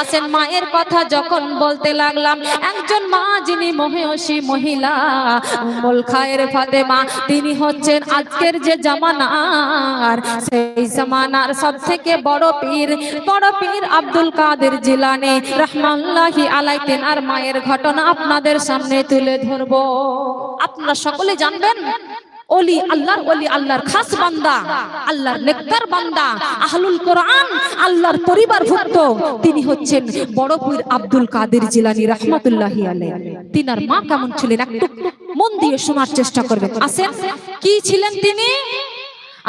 আসেন মায়ের কথা যখন বলতে লাগলাম, একজন মা যিনি মহেয়সী মহিলা, উম্মুল খায়ের ফাতেমা, তিনি হচ্ছেন আজকের যে জামানার, সেই জামানার সব থেকে বড় পীর বড় পীর আব্দুল কাদের জিলানি রহমানুল্লাহি আলাই তেনার মায়ের ঘটনা আপনাদের সামনে তুলে ধরবো। আপনারা সকলে জানবেন? ওলি আল্লাহর ওলি, আল্লাহর খাস বান্দা, আল্লাহর নেককার বান্দা, আহলুল কোরআন, আল্লাহর পরিবারভুক্ত। তিনি হচ্ছেন বড় পীর আব্দুল কাদের জিলানী রাহমাতুল্লাহি আলাইহি। তিনার মা কেমন ছিলেন? একটু মন দিয়ে শোনার চেষ্টা করবেন। আছেন? কি ছিলেন তিনি?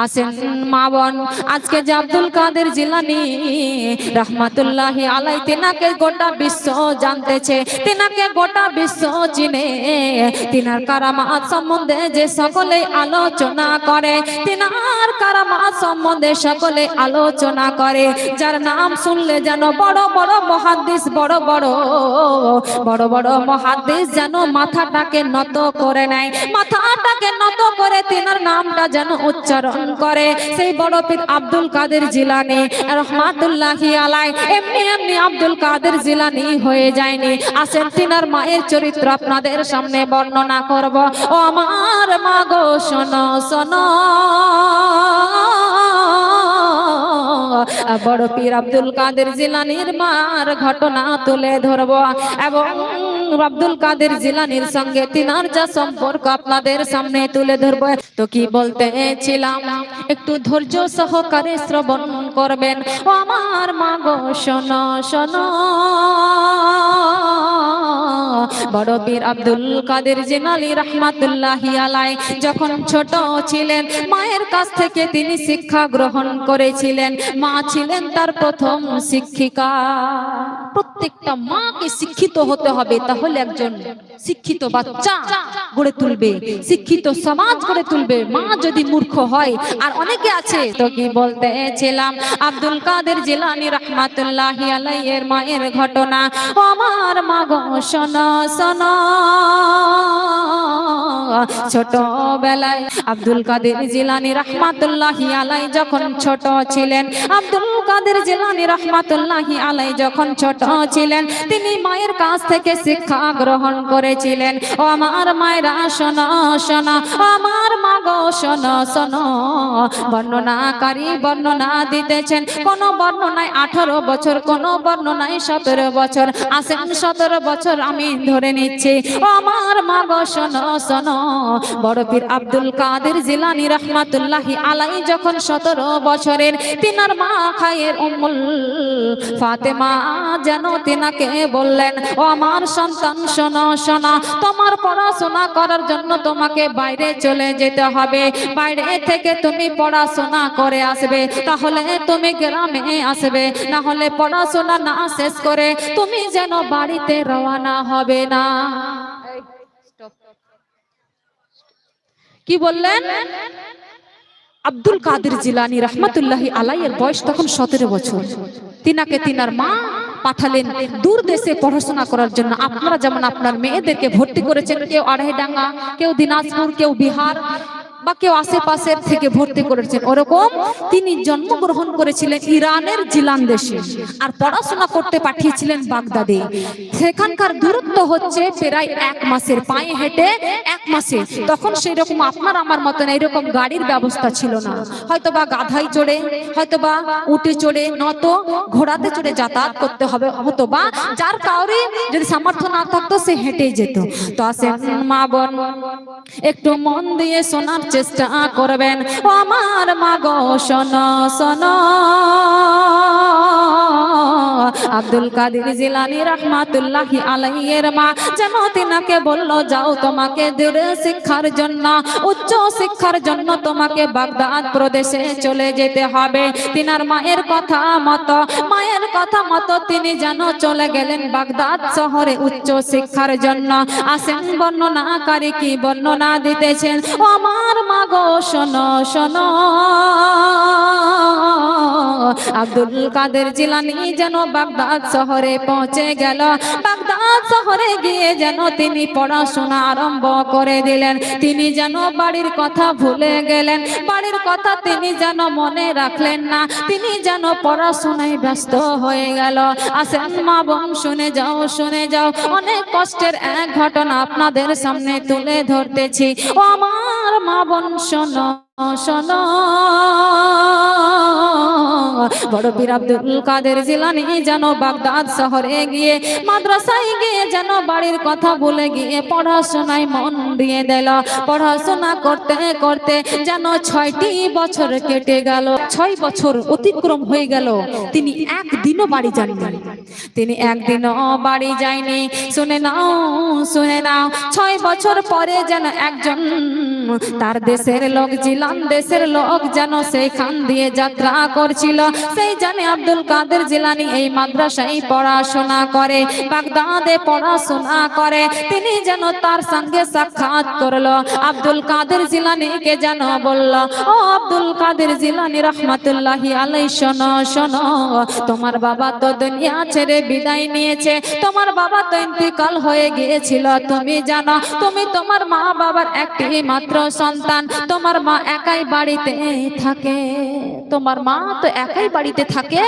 আসেন মা বোন। আজকে যে আব্দুল কাদের জিলানি রহমাতুল্লাহি আলাই তেনাকে গোটা বিশ্ব জানতেছে, তেনাকে গোটা বিশ্ব চিনে। তিনার কারামাত সম্বন্ধে যে সকলে আলোচনা করে, তিনার কারামাত সম্বন্ধে সকলে আলোচনা করে। যার নাম শুনলে যেন বড় বড় মহাদ্দিস বড় বড় বড় বড় মহাদ্দিস যেন মাথাটাকে নত করে নেয়। মাথাটাকে নত করে তিনার নামটা যেন উচ্চারণ করে। সেই বড় পীর আব্দুল কাদের জিলানি, রহমাতুল্লাহি আলাই এমনি এমনি আব্দুল কাদের জিলানি হয়ে যায়নি। আসেন তিনার মায়ের চরিত্র আপনাদের সামনে বর্ণনা করব। ও আমার মা গো, শোনো শোনো। বড় পীর আব্দুল কাদের জিলানির মার ঘটনা তুলে ধরব। এবং আব্দুল কাদের জিলানির সঙ্গে তিনার যা সম্পর্ক আপনাদের সামনে তুলে ধরব। তো কি বলতে ছিলাম একটু ধৈর্য সহকারে শ্রবণ করবেন। ও আমার মা গো, শোনো শোনো। বড় পীর আব্দুল কাদের জিনালি রহমাতুল্লাহি আলাই যখন ছোট ছিলেন, মায়ের কাছ থেকে তিনি শিক্ষা গ্রহণ করেছিলেন। মা ছিলেন তার প্রথম শিক্ষিকা। প্রত্যেকটা মাকে শিক্ষিত হতে হবে, তাহলে একজন শিক্ষিত বাচ্চা গড়ে তুলবে, শিক্ষিত সমাজ গড়ে তুলবে। মা যদি মূর্খ হয়, আর অনেকে আছে, তো কি বলতেছিলাম, আব্দুল কাদের জিলানি রহমাতুল্লাহি আলাইয়ের মায়ের ঘটনা। আমার মা গো শোনো ছোটবেলায় আব্দুল কাদের জিলানি রহমাতুল্লাহি আলাই যখন ছোট ছিলেন, আব্দুল কাদের জিলানি রহমাতুল্লাহি আলাই যখন ছোট ছিলেন, তিনি মায়ের কাছ থেকে শিক্ষা গ্রহণ করেছিলেন। ও আমার মায়েরা, শোনো শোনো আমার মা গো, শোনো শোনো। বর্ণনাকারী বর্ণনা দিতেছেন, কোন বর্ণনায় আঠারো বছর, কোন বর্ণনায় সতেরো বছর। আসেন, সতেরো বছর আমি ধরে নিচ্ছি। ও আমার মা গো, শোনো শোনো। বড় পীর আব্দুল কাদের জিলানি রহমাতুল্লাহি আলাই যখন সতেরো বছরের তিনার মা খায়ের উম্মুল ফাতেমা যেন তিনাকে বললেন, ও আমার সন্তান, শোনো, শোনা, তোমার পড়াশোনা করার জন্য তোমাকে বাইরে চলে যেতে হবে। বাইরে থেকে তুমি পড়াশোনা করে আসবে, তাহলে তুমি গ্রামে আসবে। না হলে পড়াশোনা না শেষ করে তুমি যেন বাড়িতে রওনা হবে না। কি বললেন? আব্দুল কাদের জিলানি রহমতুল্লাহি আলাইয়ের বয়স তখন সতেরো বছর। তিনাকে তিনার মা পাঠালেন দূর দেশে পড়াশোনা করার জন্য। আপনারা যেমন আপনার মেয়েদেরকে ভর্তি করেছেন, কেউ আড়াই ডাঙ্গা কেউ দিনাজপুর, কেউ বিহার বা কেউ আশেপাশের থেকে ভর্তি করেছেন, ওরকম তিনি জন্মগ্রহণ করেছিলেন ইরানের জিলান দেশে আর পড়াশোনা করতে পাঠিয়েছিলেন বাগদাদে। সেখানকার দূরত্ব হচ্ছে প্রায় এক মাসের পায়ে হেঁটে এক মাসে। তখন সেই রকম আপনার আমার মতন এইরকম গাড়ির ব্যবস্থা ছিল না। হয়তো বা গাধাই চড়ে হয়তো বা উঠে চড়ে, নত ঘোড়াতে চড়ে যাতায়াত করতে হবে হতো বা যার কাউরে যদি সামর্থ্য না থাকতো সে হেঁটে যেত। তো আসেন মা বোন, একটু মন দিয়ে শোনার চেষ্টা করবেন। আমার মাগো শোনো শোনো। আব্দুল কাদের জিলানি রহমাতুল্লাহি আলাইয়ের মা যেন বলল, যাও তোমাকে দূরে শিক্ষার জন্য, উচ্চ শিক্ষার জন্য তোমাকে বাগদাদ প্রদেশে চলে যেতে হবে। তিনার মায়ের কথা মতো, মায়ের কথা মতো তিনি যেন চলে গেলেন বাগদাদ শহরে উচ্চ শিক্ষার জন্য। আসেন বর্ণনাকারী কি বর্ণনা দিতেছেন? আমার মা গো, শোনো শোনো। আব্দুল কাদের জিলানি যেন বাগদাদ শহরে পৌঁছে গেল। বাগদাদ শহরে গিয়ে যেন তিনি পড়াশোনা আরম্ভ করে দিলেন। তিনি যেন বাড়ির কথা ভুলে গেলেন। বাড়ির কথা তিনি যেন মনে রাখলেন না। তিনি যেন পড়াশোনায় ব্যস্ত হয়ে গেল। আসেন মা বোন, শুনে যাও শুনে যাও। অনেক কষ্টের এক ঘটনা আপনাদের সামনে তুলে ধরতেছি। ও আমার মা বোন, শোনো শোনো। বড় পীর আব্দুল কাদের জিলানি যেন বাগদাদ শহরে গিয়ে মাদ্রাসায় গিয়ে যেন বাড়ির কথা বলে গিয়ে পড়াশোনায় মন দিয়ে দিল। পড়াশোনা করতে করতে যেন ছয়টি বছর কেটে গেল। ছয় বছর অতিক্রম হয়ে গেল। তিনি একদিনও বাড়ি যাননি। তিনি একদিনও বাড়ি যায়নি। শুনে নাও শুনে নাও, ছয় বছর পরে যেন একজন তার দেশের লোক, জিলান দেশের লোক যেন সেইখান দিয়ে যাত্রা করছিল। সেই জানে আব্দুল কাদের জিলানি এই মাদ্রাসায় পড়াশোনা করে, বাগদাদে পড়াশোনা করে। তিনি যেন তার সঙ্গে সাক্ষাৎ করল। আব্দুল কাদের জিলানিকে যেন বলল, ও আব্দুল কাদের জিলানি, রহমাতুল্লাহি আলাই শোনো শোনো, তোমার বাবা তো দুনিয়া ছেড়ে বিদায় নিয়েছে। তোমার বাবা তো ইন্তিকাল হয়ে গিয়েছিল, তুমি জানো, তুমি তোমার মা বাবার একটি মাত্র সন্তান। তোমার মা একাই বাড়িতে থাকে। তোমার মা তো একাই বাড়িতে থাকে?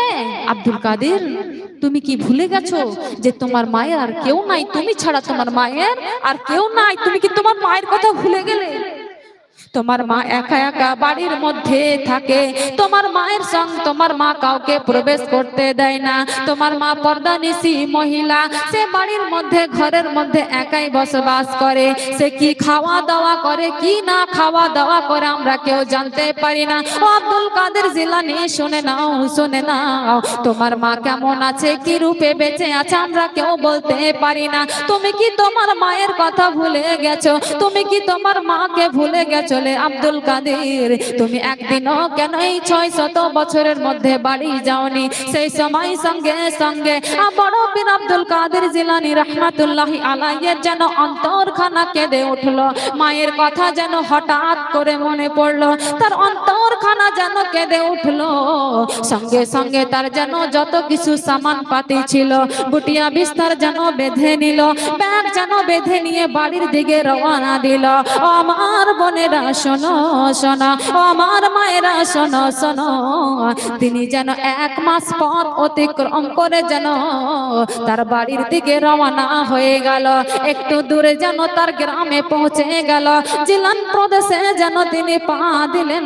আব্দুল কাদের, তুমি কি ভুলে গেছো যে তোমার মায়ের আর কেউ নাই? তুমি ছাড়া তোমার মায়ের আর কেউ নাই। তুমি কি তোমার মায়ের কথা ভুলে গেলে? তোমার মা একা একা বাড়ির মধ্যে থাকে। তোমার মায়ের সঙ্গ তোমার মা কাউকে প্রবেশ করতে দেয় না। তোমার মা পর্দা নিশি মহিলা, সে বাড়ির মধ্যে, ঘরের মধ্যে একাই বসবাস করে। সে কি খাওয়া দাওয়া করে, কি না খাওয়া দাওয়া করে আমরা কেউ জানতে পারি না। ও আব্দুল কাদের জিলানি, শুনে নাও শুনে নাও। তোমার মা কেমন আছে, কি রূপে বেঁচে আছে আমরা কেউ বলতে পারি না। তুমি কি তোমার মায়ের কথা ভুলে গেছো? তুমি কি তোমার মাকে ভুলে গেছো? রে আব্দুল কাদের। তুমি একদিনও কেন এই ছয় শত বছরের মধ্যে বাড়ি যাওনি? সেই সময় সঙ্গে সঙ্গে বড় পীর আব্দুল কাদের জিলানি রহমাতুল্লাহি আলাইয়ের যেন অন্তরখানা কেঁদে উঠল। মায়ের কথা যেন হঠাৎ করে মনে পড়ল, তার অন্তরখানা যেন কেঁদে উঠল। সঙ্গে সঙ্গে তার যেন যত কিছু সামান পাতি ছিল বুটিয়া বিস্তার যেন বেঁধে নিল, ব্যাগ যেন বেঁধে নিয়ে বাড়ির দিকে রওনা দিল। আমার বোনেরা শোনো শোনো, আমার মায়েরা শোনো শোনো। তিনি যেন এক মাস পথ অতিক্রম করে যেন তার বাড়ির দিকে রওনা হয়ে গেল। একটু দূরে যেন তার গ্রামে পৌঁছে গেল। জিলান প্রদেশে যেন তিনি পা দিলেন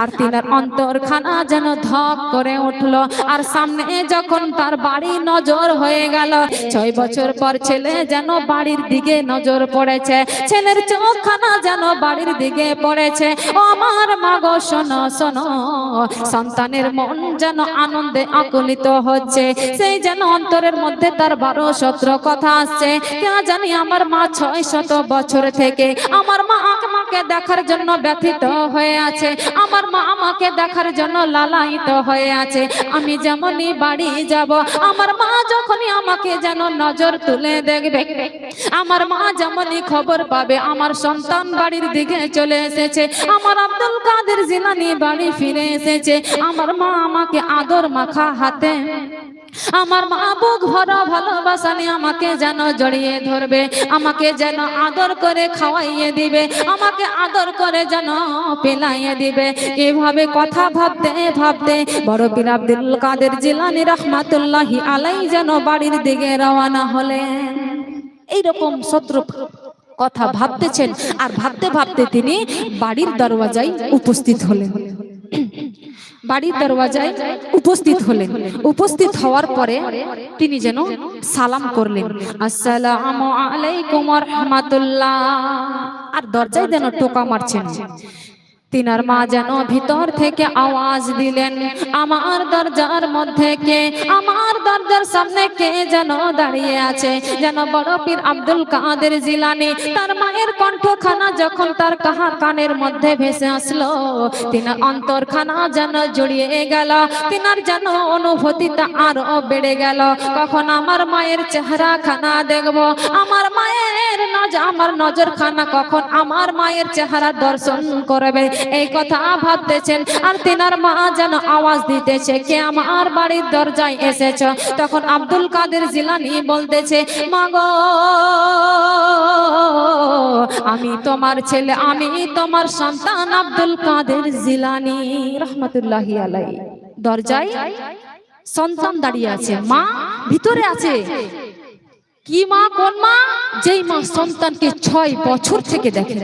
আর তিনার অন্তরখানা যেন ধপ করে উঠল। আর সামনে যখন তার বাড়ি নজর হয়ে গেল, ছয় বছর পর ছেলে যেন বাড়ির দিকে নজর পড়েছে। ছেলের চোখখানা যেন বাড়ির দিকে পড়েছে। আমার মা শোনো শোনো। সন্তানের মন যেন আনন্দে আকুলিত হচ্ছে। সেই যেন অন্তরের মধ্যে তার বারো, সতেরো কথা আসছে। কেন জানি আমার মা ছয় শত বছর থেকে আমার মা আমাকে দেখার জন্য ব্যথিত হয়ে আছে। আমার মা আমাকে দেখার জন্য লালায়িত হয়ে আছে। আমি যেমনই বাড়ি যাব, আমার মা যখনই আমাকে যেন নজর তুলে দেখবে, আমার মা যেমনই খবর পাবে, আমার সন্তান বাড়ির দিকে চলে এসেছে। আমার আব্দুল কাদের জিলানি বাড়ি ফিরে এসেছে। আমার মা আমাকে আদর মাখা হাতে আমার মা বুক ভরা ভালোবাসা নিয়ে আমাকে যেন জড়িয়ে ধরবে, আমাকে যেন আদর করে খাওয়াইয়ে দিবে, আমাকে আদর করে যেন পেলাইয়ে দিবে। এভাবে কথা ভাবতে ভাবতে বড় পীর আব্দুল কাদের জিলানি রহমাতুল্লাহি আলাই যেন বাড়ির দিকে রওনা হলেন। এইরকম শত্রু কথা ভাবতেছেন আর ভাবতে ভাবতে তিনি বাড়ির দরওয়াজায় উপস্থিত হলেন। বাড়ির দরওয়াজায় উপস্থিত হলেন। উপস্থিত হওয়ার পরে তিনি যেন সালাম করলেন। আসসালাম আর দরজায় যেন টোকা মারছেন তিনার মা যেন ভিতর থেকে আওয়াজ দিলেন, আমার দরজার মধ্যে কে, আমার দরজার সামনে কে যেন দাঁড়িয়ে আছে? যেন বড় পীর আব্দুল কাদের জিলানি তার মায়ের কণ্ঠখানা যখন তার কাহা কানের মধ্যে ভেসে আসলো তিনার অন্তরখানা যেন জড়িয়ে গেল, তিনার যেন অনুভূতিটা আরও বেড়ে গেল। কখন আমার মায়ের চেহারা খানা দেখব? আমার মায়ের নজর আমার নজর খানা কখন আমার মায়ের চেহারা দর্শন করবে? এই কথা ভাবতেছেন, আর তেনার মা যেন আওয়াজ দিতেছে, কে আমার বাড়ির দরজায় এসেছ? তখন আব্দুল কাদের জিলানি বলতেছে মাগো আমি তোমার ছেলে, আমি তোমার সন্তান আব্দুল কাদের জিলানি। রহমতুল্লাহি আলাই দরজায় সন্তান দাঁড়িয়ে আছে, মা ভিতরে আছে। কি মা, কোন মা? যেই মা সন্তানকে ছয় বছর থেকে দেখে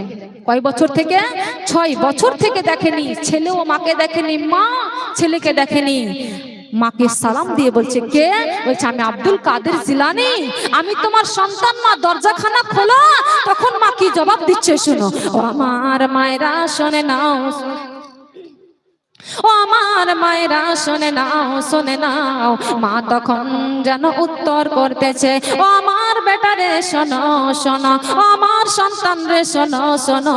কয় বছর থেকে? ছয় বছর থেকে দেখেনি। ছেলেও মাকে দেখেনি। মা ছেলেকে দেখেনি। মাকে সালাম দিয়ে বলছে, কে? বলছে, আমি আব্দুল কাদের জিলানি। আমি তোমার সন্তান, মা দরজাখানা খোলা। তখন মা কি জবাব দিচ্ছে শুনো? আমার মায়েরা শোনে নাও। ও আমার মায়েরা, শোনে নাও শোনে নাও। মা তখন যেন উত্তর করতেছে, ও আমার বেটারে শোনো শোনো। ও আমার সন্তান রে, শোনো শোনো।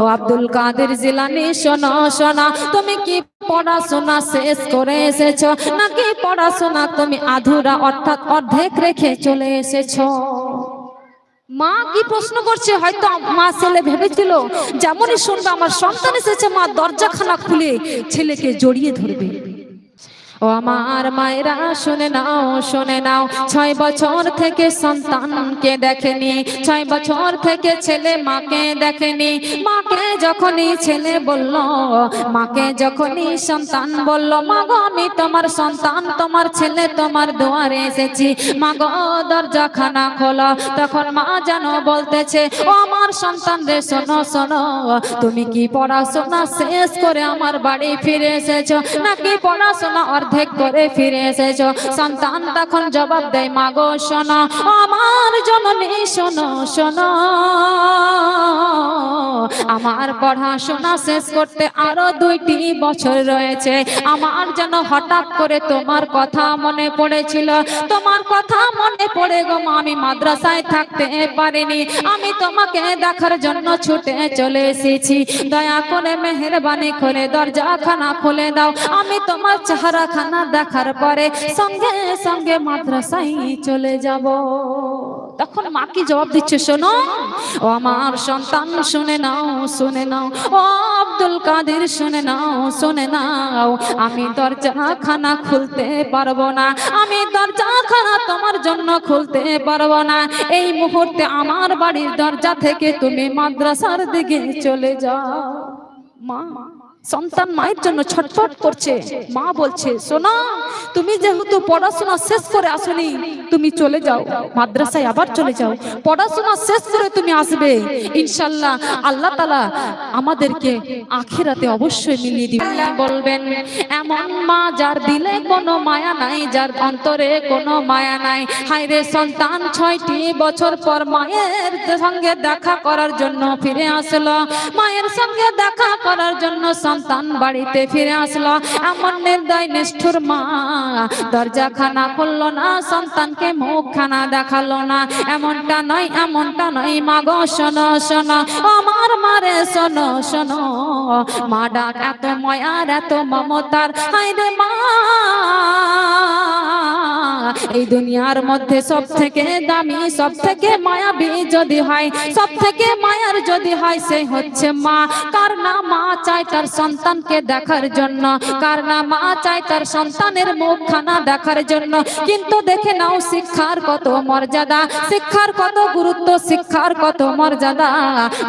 ও আব্দুল কাদের জিলানি, শোনো, শোনা। তুমি কি পড়াশোনা শেষ করে এসেছ? নাকি পড়াশোনা তুমি আধুরা অর্থাৎ অর্ধেক রেখে চলে এসেছ? মা কি প্রশ্ন করছে? হয়তো মা ছেলে ভেবেছিল, যেমনই শুনবে, আমার সন্তান এসেছে, মা দরজাখানা খুলে ছেলেকে জড়িয়ে ধরবে। ও আমার মায়েরা, শুনে নাও শুনে নাও, ছয় বছর থেকে সন্তানকে দেখেনি, ছয় বছর থেকে ছেলে মাকে দেখেনি। মাকে যখনই ছেলে বলল, মাকে যখনই সন্তান বলল, মা গো, আমি তোমার সন্তান, তোমার ছেলে, তোমার দুয়ারে এসেছি। মা গো, দরজাখানা খোলো। তখন মা যেন বলতেছে, ও আমার সন্তান রে, শোনো শোনো, তুমি কি পড়াশোনা শেষ করে আমার বাড়ি ফিরে এসেছ? নাকি পড়াশোনা অর্ধেক করে ফিরে এসেছ? সন্তান তখন জবাব দেয়, মা গো, শোনো, আমার জননী, শোনো শোনো আমার পড়াশোনা শেষ করতে আরও দুইটি বছর রয়েছে। আমার যেন হঠাৎ করে তোমার কথা মনে পড়েছিল। তোমার কথা মনে পড়ে গো আমি মাদ্রাসায় থাকতে পারিনি। আমি তোমাকে দেখার জন্য ছুটে চলে এসেছি। দয়া করে মেহরবানি করে দরজাখানা খুলে দাও। আমি তোমার চেহারাখানা দেখার পরে সঙ্গে সঙ্গে মাদ্রাসায় চলে যাব। তখন মা কি জবাব দিচ্ছে, শোনো। ও আমার সন্তান, শুনে নাও শুনে নাও। ও আব্দুল কাদের, শুনে নাও শুনে নাও। আমি দরজাখানা খুলতে পারব না। আমি দরজাখানা তোমার জন্য খুলতে পারব না। এই মুহূর্তে আমার বাড়ির দরজা থেকে তুমি মাদ্রাসার দিকে চলে যাও। মা। সন্তান মায়ের জন্য ছটফট করছে। মা বলছে, সোনা, তুমি যেহেতু পড়াশোনা শেষ করে আসনি, তুমি চলে যাও, মাদ্রাসায় আবার চলে যাও। পড়াশোনা শেষ করে তুমি আসবে। ইনশাল্লাহ আল্লাহ তালা আমাদেরকে আখেরাতে অবশ্যই মিলিয়ে দিবে। বলবেন, এমন মা যার দিলে কোনো মায়া নাই, যার অন্তরে কোনো মায়া নাই। হায়রে সন্তান ছয়টি বছর পর মায়ের সঙ্গে দেখা করার জন্য ফিরে আসলো। মায়ের সঙ্গে দেখা করার জন্য সন্তান বাড়িতে ফিরে আসলো। এমন নির্দয় নিষ্ঠুর মা। দরজা খানা খুললো না, সন্তানকে মুখ খানা দেখাল না। এমনটা নয় এমনটা নয়, মা গো, শোনো শোনো। আমার মারে শোনো শোনো। মা ডাক, এত ময়ার এত মমতার। হাই রে মা এই দুনিয়ার মধ্যে সব থেকে দামি সব থেকে মায়াবী যদি হয় সব থেকে মায়ার যদি হয়, সে হচ্ছে মা। কার না মা চায় তার সন্তানকে দেখার জন্য? কার না মা চায় তার সন্তানের মুখখানা দেখার জন্য? কিন্তু দেখে নাও শিক্ষার কত মর্যাদা, শিক্ষার কত গুরুত্ব, শিক্ষার কত মর্যাদা।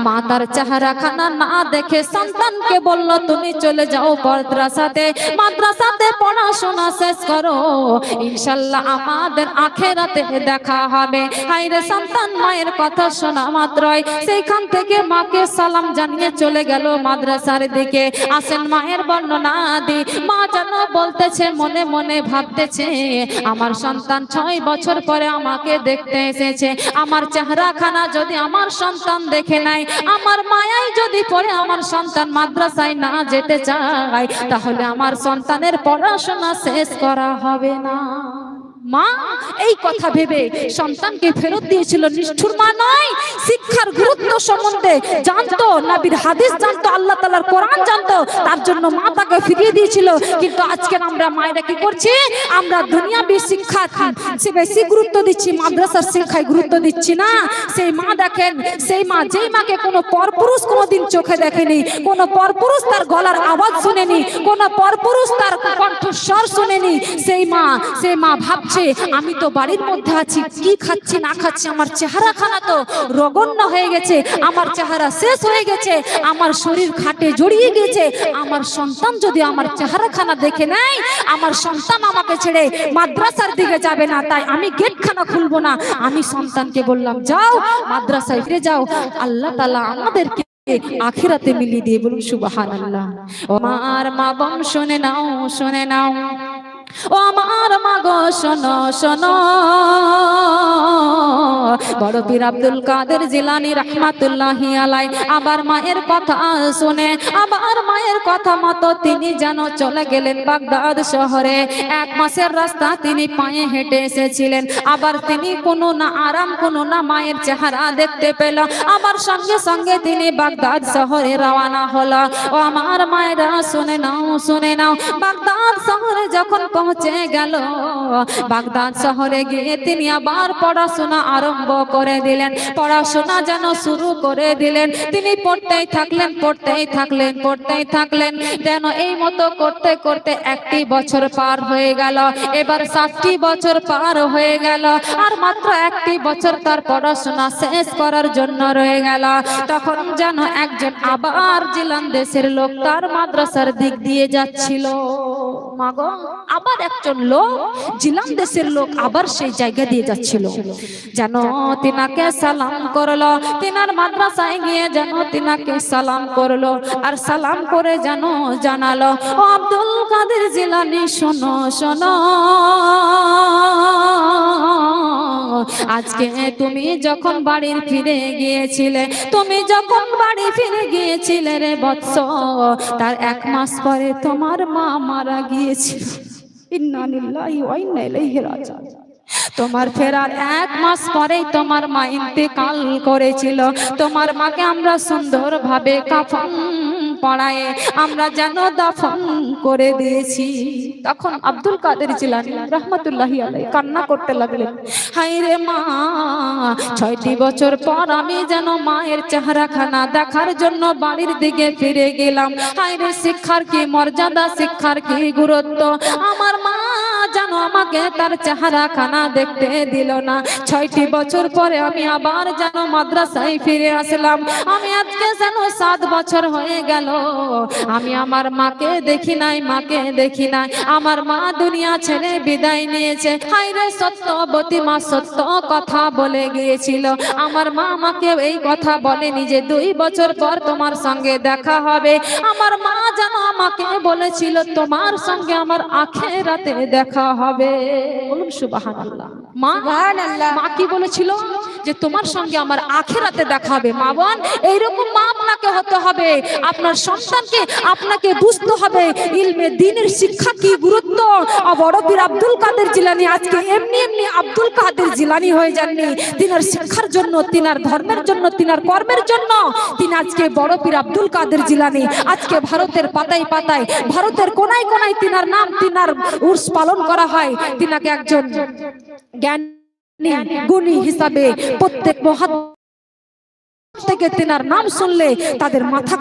মা তার চেহারা খানা না দেখে সন্তানকে বলল, তুমি চলে যাও মাদ্রাসাতে মাদ্রাসাতে পড়াশোনা শেষ করো। ইনশাল্লাহ আমাদের আখেরাতে দেখা হবে। হাইরে সন্তান মায়ের কথা শোনা মাত্রই সেইখান থেকে মাকে সালাম জানিয়ে চলে গেল মাদ্রাসার দিকে। আসেন মায়ের বর্ণনা দি মা যেন বলতেছে, মনে মনে ভাবতেছে, আমার সন্তান ছয় বছর পরে আমাকে দেখতে এসেছে। আমার চেহারা খানা যদি আমার সন্তান দেখে নাই আমার মায়াই যদি পরে আমার সন্তান মাদ্রাসায় না যেতে চায়, তাহলে আমার সন্তানের পড়াশোনা শেষ করা হবে না। মা, এই কথা ভেবে সন্তানকে ফেরত দিয়েছিল নিষ্ঠুর মা নয়, শিক্ষার গুরুত্ব সম্বন্ধে জানতো, নবীর হাদিস জানতো, আল্লাহ তাআলার কোরআন জানতো, তার জন্য মা তাকে ফিরিয়ে দিয়েছিল। কিন্তু আজকে আমরা মায়েরা কি করছি? আমরা দুনিয়াবি শিক্ষা বেশি গুরুত্ব দিচ্ছি, মাদ্রাসার শিক্ষায় গুরুত্ব দিচ্ছি না। সেই মা দেখেন, সেই মা যেই মাকে কোনো পরপুরুষ কোনোদিন চোখে দেখেনি, কোনো পরপুরুষ তার গলার আওয়াজ শুনেনি, কোনো পরপুরুষ তার কণ্ঠস্বর শুনেনি, সেই মা সেই মা ভাবছে আমি তো বাড়ির মধ্যে আছি, কি খাচ্ছি, না খাচ্ছি, আমার চেহারা খানা তো, রগণ্য হয়ে গেছে, আমার চেহারা শেষ হয়ে গেছে, আমার শরীর খাটে জড়িয়ে গেছে, আমার সন্তান যদি আমার চেহারা খানা দেখে নেয়, আমার সন্তান আমাকে ছেড়ে মাদ্রাসার দিকে যাবে না, তাই আমি গেট খানা খুলবো না। আমি সন্তানকে বললাম, যাও, মাদ্রাসায় ফিরে যাও, আল্লাহ তালা আমাদেরকে আখিরাতে মিলিয়ে দিয়ে বলুন সুবাহান আল্লাহ আমার মা বম শুনে নাও শুনে নাও। ও আমার মা গো শোনো শোনো। বড় পীর আব্দুল কাদের জিলানি রহমাতুল্লাহি আলাই আবার মায়ের কথা শুনে আবার মায়ের কথা মতো তিনি যেন চলে গেলেন বাগদাদ শহরে। এক মাসের রাস্তা তিনি পায়ে হেঁটে এসেছিলেন, আবার তিনি কোনো না আরাম, কোনো না মায়ের চেহারা দেখতে পেল। আবার সঙ্গে সঙ্গে তিনি বাগদাদ শহরে রওনা হলো। ও আমার মায়েরা, শুনে নাও শুনে নাও, বাগদাদ শহরে যখন পৌঁছে গেল। বাগদাদ শহরে গিয়ে তিনি আবার পড়াশোনা আরম্ভ করে দিলেন। পড়াশোনা যেন শুরু করে দিলেন। তিনি পড়তেই থাকলেন পড়তেই থাকলেন পড়তেই থাকলেন। যেন এই মতো করতে করতে একটি বছর পার হয়ে গেল। এবার সাতটি বছর পার হয়ে গেল। আর মাত্র একটি বছর তার পড়াশোনা শেষ করার জন্য রয়ে গেল। তখন যেন একজন আবার জিলান দেশের লোক তার মাদ্রাসার দিক দিয়ে যাচ্ছিল। মাগো আবার একজন লোক, জিলাম দেশের লোক আবার সেই জায়গা দিয়ে যাচ্ছিল। যেন তিনাকে সালাম করল, তিনার মাদ্রাসায় গিয়ে যেন তিনাকে সালাম করল, আর সালাম করে যেন জানালো আব্দুল কাদের জিলানি, শোনো শোনো। আজকে তুমি যখন বাড়ির ফিরে গিয়েছিলে, তুমি যখন বাড়ি ফিরে গিয়েছিলে রে বৎস, তার এক মাস পরে তোমার মা মারা গিয়েছিল। ইন্না লিল্লাহি ওয়া ইন্না ইলাইহি রাজিউন। তোমার ফেরার এক মাস পরেই তোমার মা ইন্তেকাল করেছিল। তোমার মাকে আমরা সুন্দরভাবে কাফন পড়ায়ে। আমরা যেন দাফন করে দিয়েছি। তখন আব্দুল কাদের জিলানি রহমতুল্লাহি আলাইহি কান্না করতে লাগলেন। হাই রে মা, ছয়টি বছর পর আমি যেন মায়ের চেহারা খানা দেখার জন্য বাড়ির দিকে ফিরে গেলাম। হাই রে শিক্ষার কি মর্যাদা, শিক্ষার কি গুরুত্ব? আমার মা আমাকে তার চেহারা খানা দেখতে দিল না। ছয়টি বছর পরে আমি আবার যেন মাদ্রাসায় ফিরে আসলাম। আমি আজকে যেন সাত বছর হয়ে গেল। আমি আমার মাকে দেখি নাই, মাকে দেখি নাই। আমার মা দুনিয়া ছেড়ে বিদায় নিয়েছে। হাইরে সত্যবতী মা সত্য কথা বলে গিয়েছিল। আমার মা আমাকে এই কথা বলেনি যে দুই বছর পর তোমার সঙ্গে দেখা হবে। আমার মা যেন আমাকে বলেছিল, তোমার সঙ্গে আমার আখেরাতে দেখা হবে বলুন সুবাহ মা মা কি বলেছিল? যে তোমার সঙ্গে আমার আখেরাতে দেখা হবে। মা বোন এইরকম মা আপনাকে হতে হবে। আপনার সন্তানকে আপনাকে বুঝতে হবে। ইলমে দিনের শিক্ষা কি গুরুত্ব? আর বড় পীর আব্দুল কাদের জিলানি আজকে এমনি এমনি আব্দুল কাদের জিলানি হয়ে যাননি। তিনার শিক্ষার জন্য তিনার ধর্মের জন্য তিনার কর্মের জন্য তিনি আজকে বড় পীর আব্দুল কাদের জিলানি। আজকে ভারতের পাতায় পাতায় ভারতের কোনায় কোনায় তিনার নাম তিনার উর্স পালন করা হয়। তিনাকে একজন জ্ঞান গুণী হিসাবে প্রত্যেক মহাত্মা থেকে তেনার নাম শুনলে তাদের মাথা